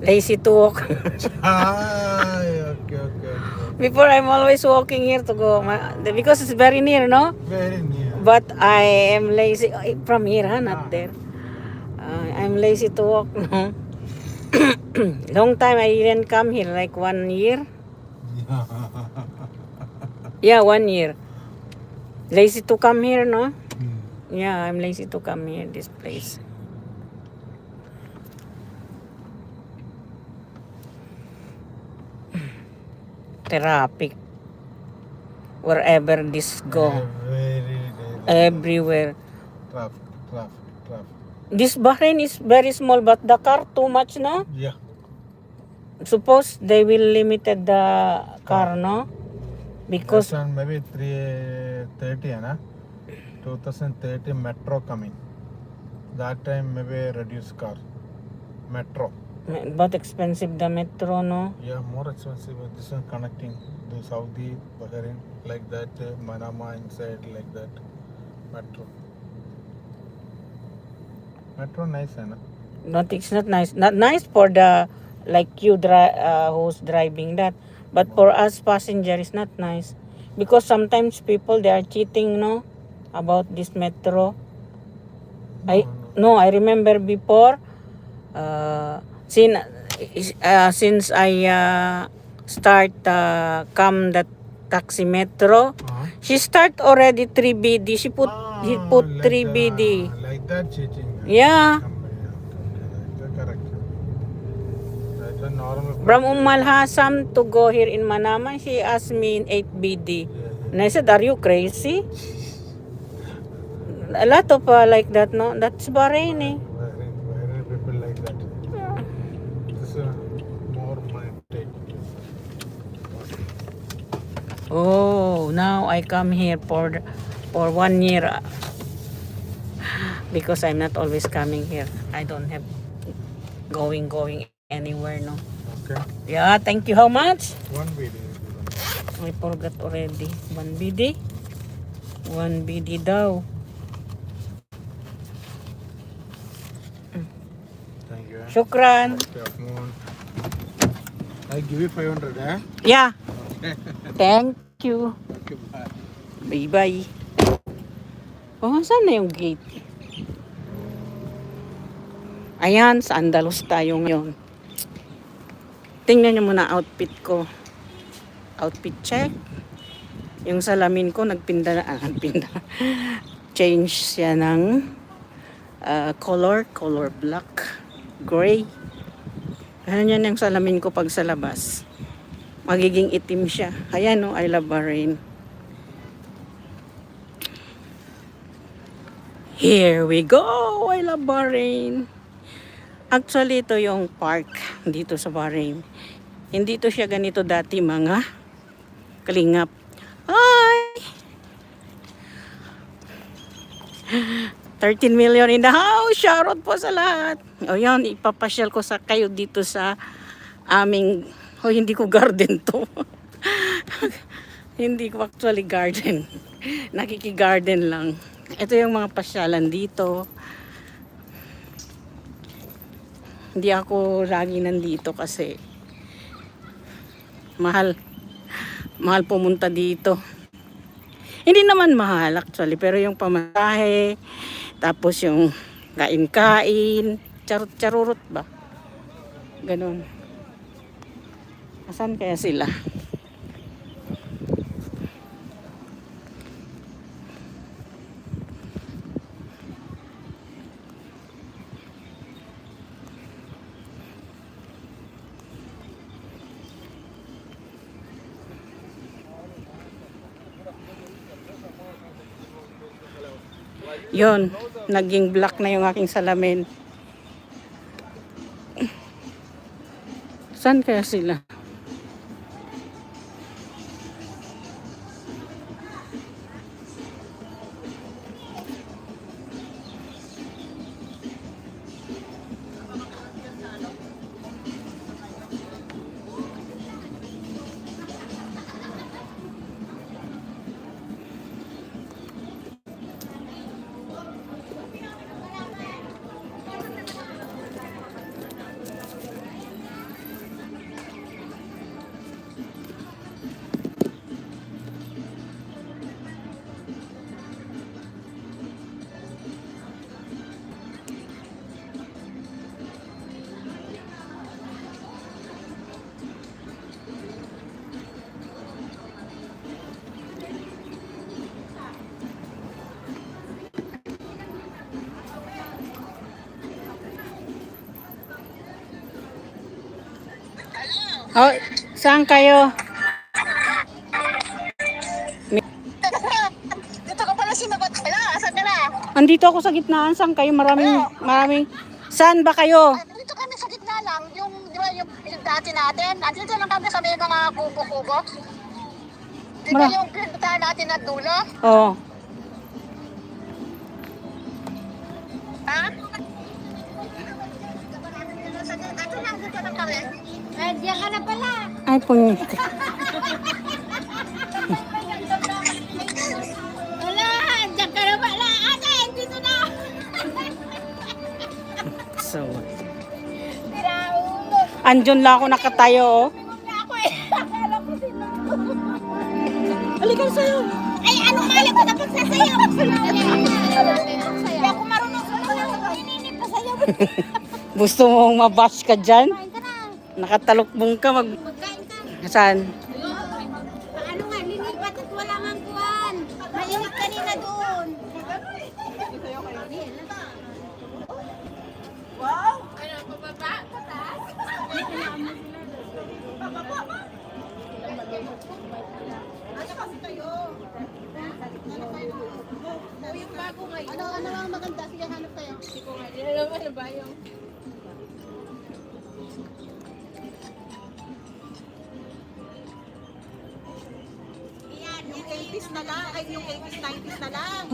lazy to walk. ah, okay, okay, okay. Before I'm always walking here to go because it's very near, no? Very near. But I am lazy from here, huh? Not there. Uh, I'm lazy to walk, no? Long time I didn't come here, like one year. Yeah, one year. Lazy to come here, no? Hmm. Yeah, I'm lazy to come here, this place. Traffic. Wherever this go. Very, very Everywhere. traffic, traffic, traffic. This Bahrain is very small, but the car too much, no? Yeah. Suppose they will limited the car, ah. no? Because Because maybe 330, ana? Eh, 2030 metro coming. That time maybe reduce car. Metro. But expensive the metro, no? Yeah, more expensive. This one connecting to Saudi, Bahrain, like that. uh, Manama inside, like that. Metro. Metro nice, ana? Not it's not nice. Not nice for the like you dri- uh, who's driving that. But for us passenger it's not nice. Because sometimes people they are cheating, no? About this metro. I no, I remember before uh since uh, since I uh, start uh, come the taxi metro, Uh-huh. she start already 3 BD. She put he Ah, put like 3 that, BD. Like that cheating. Yeah. From Al Hassan to go here in Manama, she asked me in 8 BD. Yeah, yeah. And I said, are you crazy? A lot of uh, like that, no? That's Bahrain, eh. Oh, now I come here for for one year uh, because I'm not always coming here. I don't have going going anywhere, no. Okay. Yeah, thank you. How much? One video. I forgot already. One BD? One BD daw. Thank you. eh. Shukran. I give you 500, eh? Yeah. Thank you. Bye-bye. Oh, saan na yung gate? Ayan, sa Andalus tayo ngayon. Tingnan nyo muna outfit ko. Outfit check. Yung salamin ko, nagpinda na, ah, nagpinda. Change siya ng ah, color, color black, gray. Ayan yan yung salamin ko pag sa labas. Magiging itim siya. Ayan no, I love Bahrain. Here we go! I love Bahrain. Actually, ito yung park dito sa Bahrain. Hindi to siya ganito dati mga kalingap. Hi! 13 million in the house! Shoutout po sa lahat! O yan, ipapasyal ko sa kayo dito sa aming... Oh, hindi ko garden to. hindi ko actually garden. Nakiki-garden lang. Ito yung mga pasyalan dito. Hindi ako lagi nandito kasi mahal. Mahal pumunta dito. Hindi naman mahal actually, pero yung pamasahe, tapos yung kain-kain, charot-charurot ba? Ganon. Asan kaya sila? Yon, naging black na yung aking salamin. Saan kaya sila? Oh, saan kayo? Dito ka pala sinagot. Wala, asan ka na? Andito ako sa gitnaan. Saan kayo? Maraming, maraming... Saan ba kayo? Ay, dito kami sa gitna lang. Yung, di ba, yung, yung dati natin. Andito lang kami sa may mga kubo-kubo. Di ba Mara- yung pinuntahan natin na dulo? Oh. Ha? Eh, diyan ka na pala. Ay, punyet. Wala, diyan ka na pala. Ate, dito na. So, Tiraulo. andyan lang ako nakatayo, oh. Bumuli ako eh. Akala ko sila. Halika sa'yo. Ay, ano kaya ko na pagsasayaw? Hindi ako marunong sumayaw. Ininip pa sayaw. Gusto mong mabash ka dyan? Kain ka mag... Saan?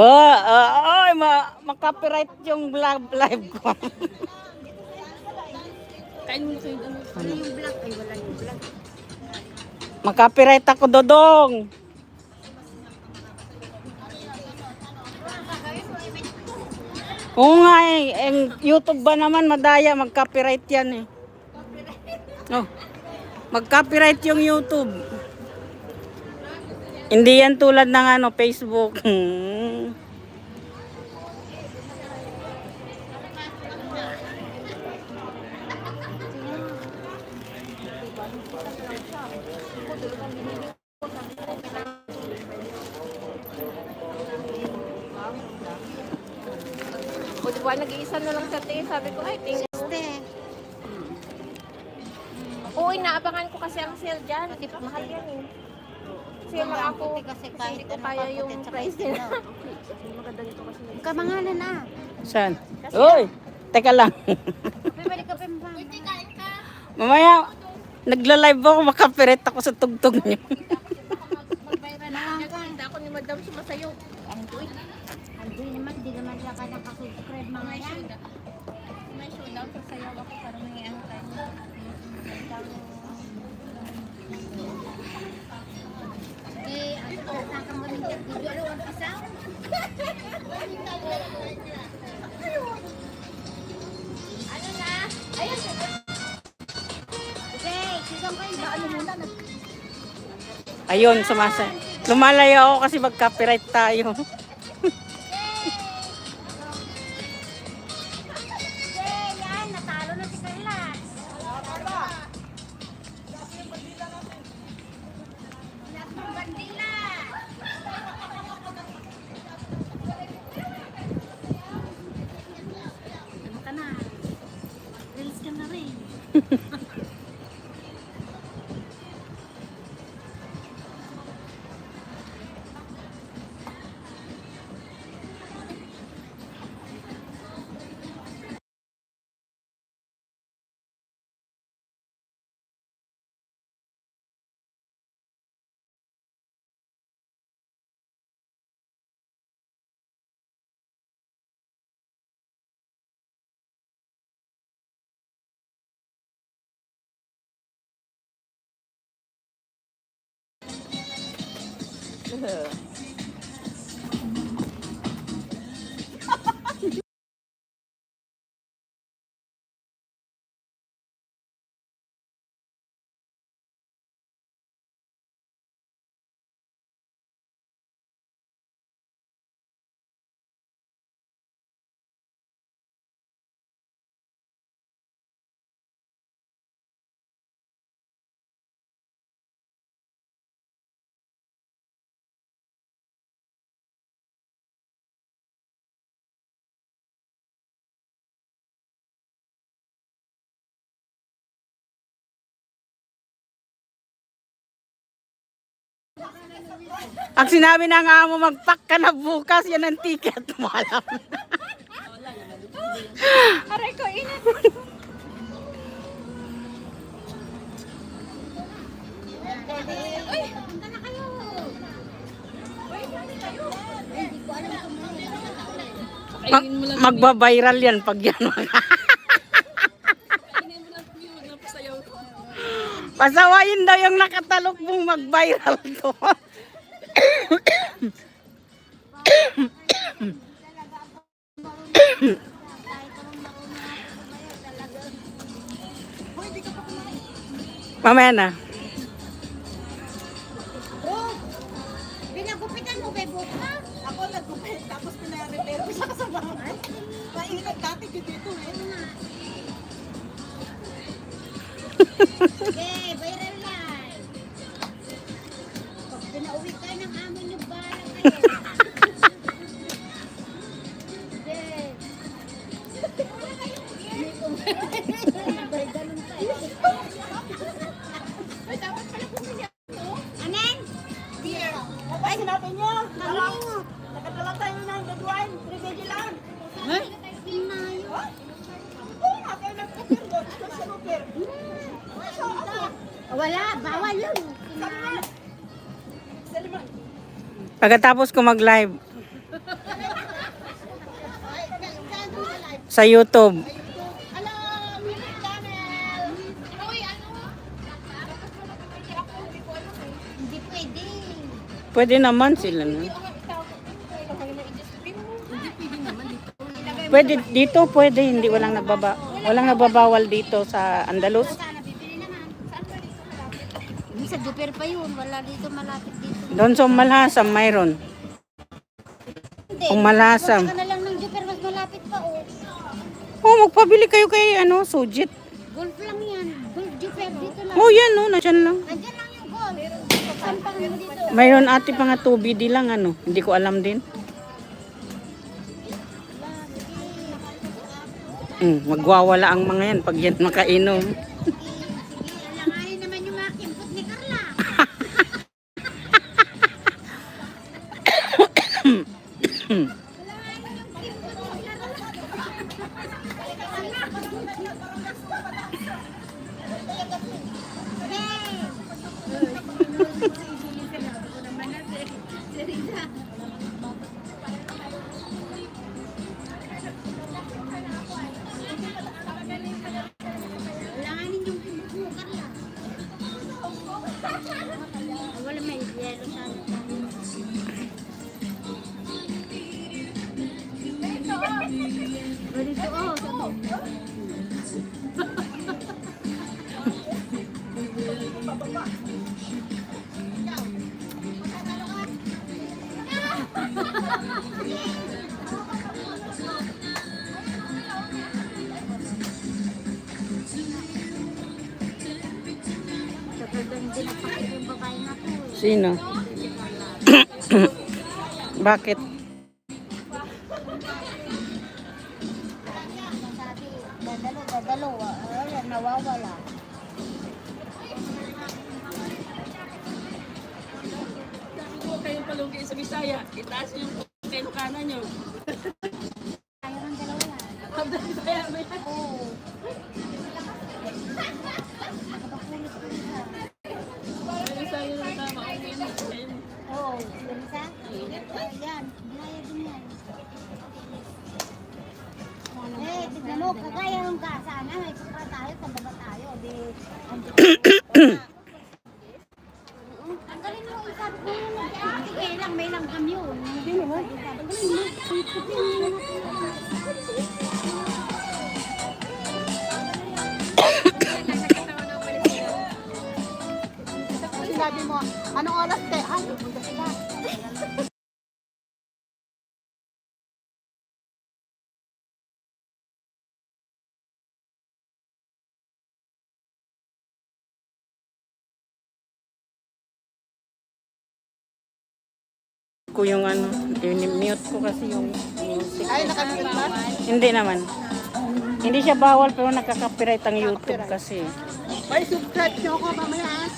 Oh, oh, oh, ma makapiright yung vlog live ko. Kain mo kayo ano? Yung black? Ay, wala yung black. Makapiright ako, Dodong. Oo nga eh, ang YouTube ba naman madaya, mag-copyright yan eh. Oh, mag-copyright yung YouTube. Hindi yan tulad ng ano, Facebook. 1,000 na lang sa tingin. Sabi ko, ay, thank you. Oo, inaabangan ko kasi ang sale dyan. Pati mahal yan eh. Kasi yung mga ako, kasi hindi ko kaya yung price nila. Maganda nito kasi. Kamangalan na. Saan? Uy! Teka lang. Pwede ka Kape, balik kape mama. Mamaya, nagla-live ako, makapiret ako sa tugtog niyo. May showdown sa sayaw ako para may ano tayo. Eh, mo rin yung video, ano ang isaw? Ano na? Ayun. Okay, sigang kayo ano muna. Ayun, sumasa. Lumalayo ako kasi mag-copyright tayo. 没。Ang sinabi na nga mo, magpak ka na bukas, yan ang ticket mo, alam. Aray ko, inat. Mag, magbabiral yan pag yan. Pasawayin daw yung nakatalok mong mag-viral to. Mamaya na. Okay, viral live. Pag pinauwi ka ng amo niyo, bahala kayo. Wala, bawal yun. Pagkatapos ko mag-live sa YouTube. Pwede. Naman sila. No? Pwede dito, pwede. Hindi walang nagbaba. Walang nagbabawal dito sa Andalus. Sa Duper pa yun. Wala dito malapit dito. Doon sa Malhasam, mayroon. Hindi. Kung. Punta ka na lang ng Duper. Mas malapit pa oh. Oh, magpabili kayo kay ano, Sujit. Golf lang yan. Golf Duper dito lang. Oh, yan no, nandyan lang. Nandiyan lang yung golf. Sampang mo dito. Mayroon ate pa nga 2BD lang ano. Hindi ko alam din. Mm, magwawala ang mga yan pag yan makainom. Sino? Bakit? Dadalo, dadalo. Ayan, nawawala. Kayong palugi sa Bisaya. Itaas yung kayo kanan nyo. Ayaw ng dalawa yan. Bisaya may Oo. Ko yung ano, mute ko kasi yung music. Ay, nakamute ba? Hindi naman. Hindi siya bawal pero nakaka-copyright ang YouTube kasi. Ay, subscribe nyo ako mamaya.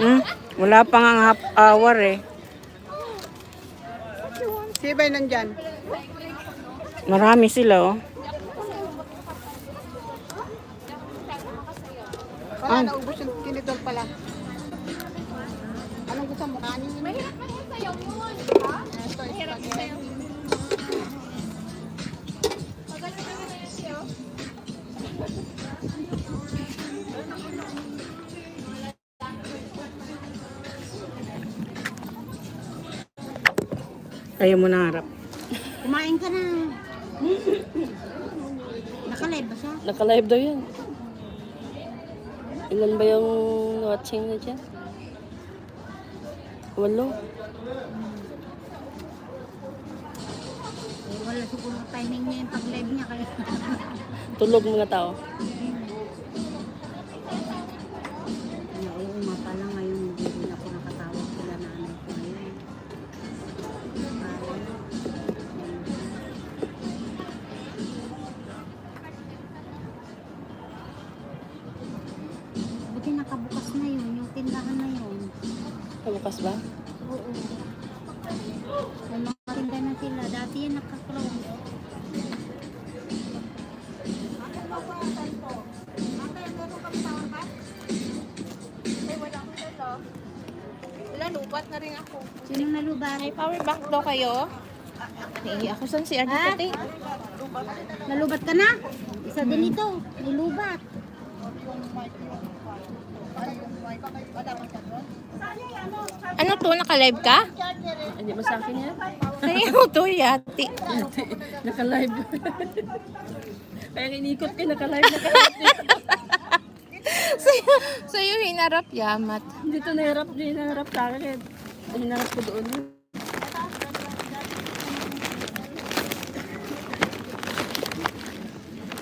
Hmm? Wala pa nga half hour eh. Si Bay nandyan. Marami sila oh. Wala, naubos yung tinidor pala. Anong gusto mo? Kanin? Mahirap man yung sayaw yun. Ha? Mahirap yung sayaw. Magaling naman na yung sayaw. Ayaw mo na harap. Kumain ka na. Nakalive ba siya? Naka-live daw yan. Ilan ba yung watching na dyan? Walo. Wala siguro timing niya yung pag-live niya. Kaya Tulog mga tao. Sino nalubat? May power bank daw kayo? Eh, ako saan si Arnie Ha? Kate? Nalubat ka na? Isa din ito. Nilubat. Ano to? Naka-live ka? Hindi ba sa akin yan? Ayaw to, yati. Naka-live. Kaya inikot ko, naka-live, naka-live. Sa'yo, sa'yo hinarap yamat. Dito naharap, di naharap sa akin. Hinarap ko doon.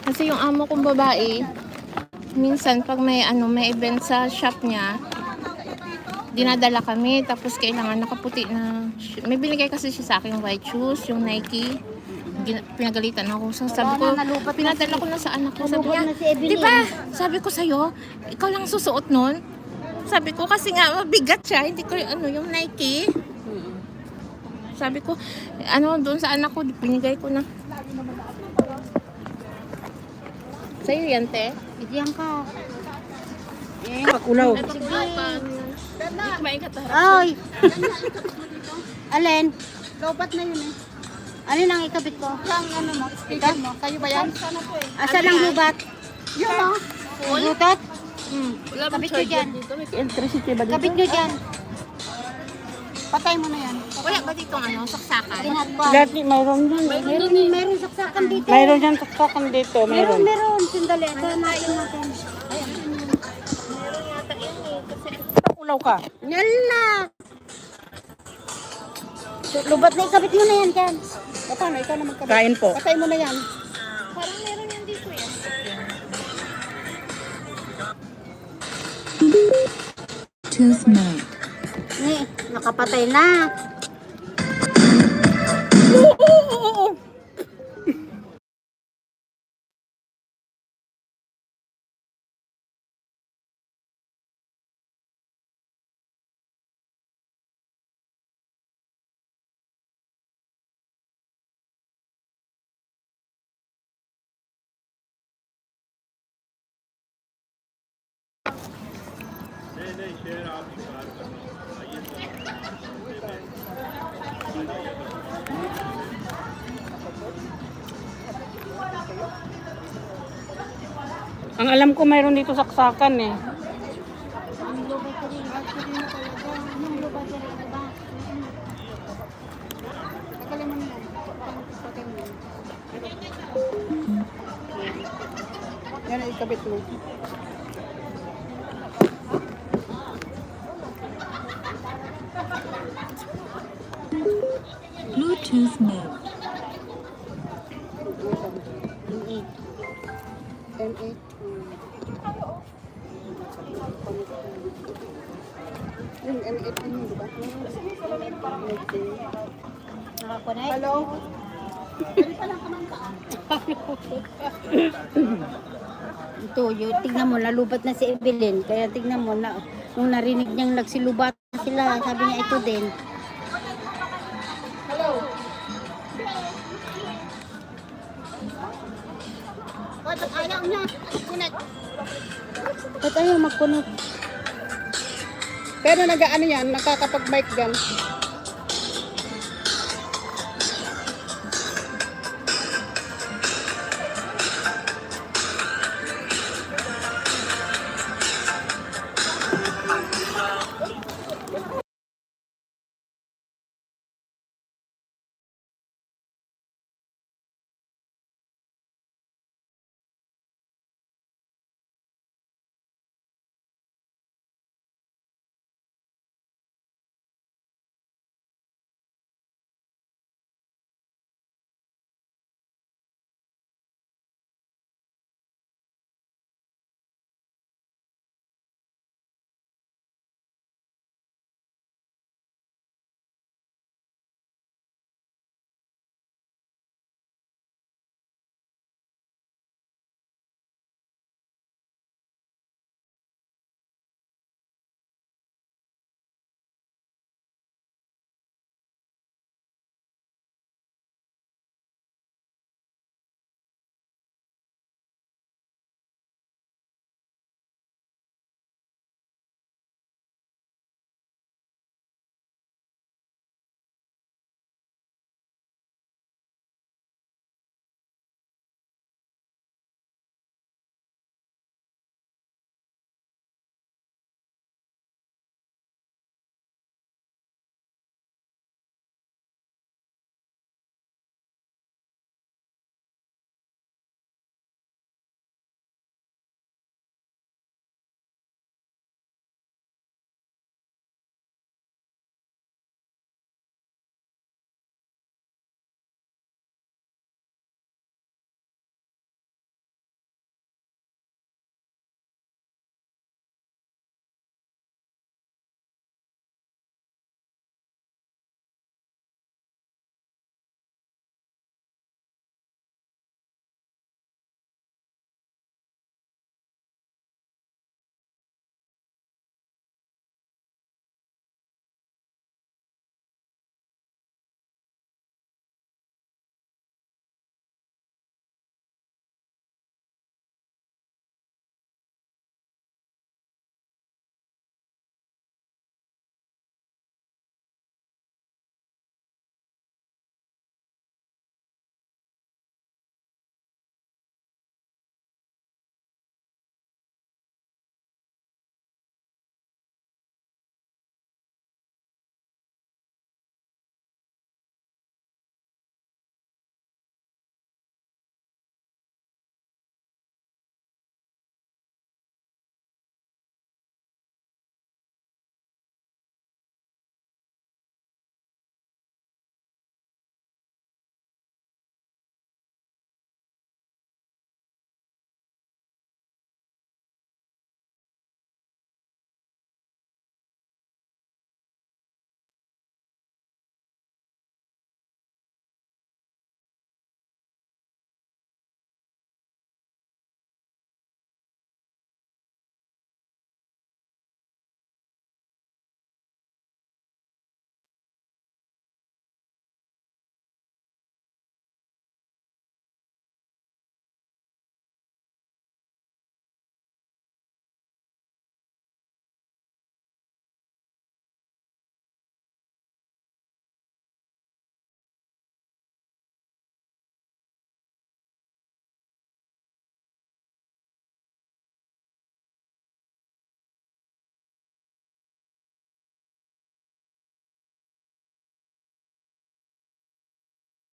Kasi yung amo kong babae, minsan pag may ano may event sa shop niya, dinadala kami tapos kailangan nakaputi na may binigay kasi siya sa akin yung white shoes, yung Nike. Pinagalitan ako. So, sabi ko, pinadala ko na sa anak ko. Sabi niya, di ba? Sabi ko sa'yo, ikaw lang susuot nun. Sabi ko, kasi nga, mabigat siya. Hindi ko, yung ano, yung Nike. Sabi ko, ano, doon sa anak ko, binigay ko na. Sa'yo yan, te? Bigyan ka. Pakulaw. Kumain ka taharap. Ay! Alin? Lobat na yun eh. Alin ang ikabit ko? Yung ano mo, speaker mo. Kayo ba yan? Asan ang lubat? Yun o. Bluetooth? Hmm. Wala bang Kabit nyo charger dyan. dito? May electricity ba dito? Kabit nyo dyan. Patay mo na yan. Wala ba dito ano, saksakan? Tinatbang. Dati mayroon dyan. eh. Meron, meron saksakan dito. Mayroon dyan tuktokan dito. Meron, Mayroon. meron. Sandali. Ito natin natin. Pakulaw ka. Yan lang. Lubat na ikabit mo na yan dyan. O paano? Ikaw na magkabit. Kain po. Patay mo na yan. Eh, nakapatay na. Ang alam ko mayroon dito saksakan eh. Ang lubat ka rin. Actually na talaga. Anong lubat ka rin? Diba? Tagalin mo na yan. Patay mo yan. Yan ang ikabit mo. Bluetooth mode. M8. Yung M8 din yun, di ba? Nakakonect? Hello? Ito, yung, tignan mo, nalubat na si Evelyn. Kaya tignan mo, na, nung narinig niyang nagsilubat na sila, sabi niya ito din. Hello. Ba't ayaw niya? Kunat. Ba't ayaw magkunot? Pero nag-ano yan, nakakapag-bike gan.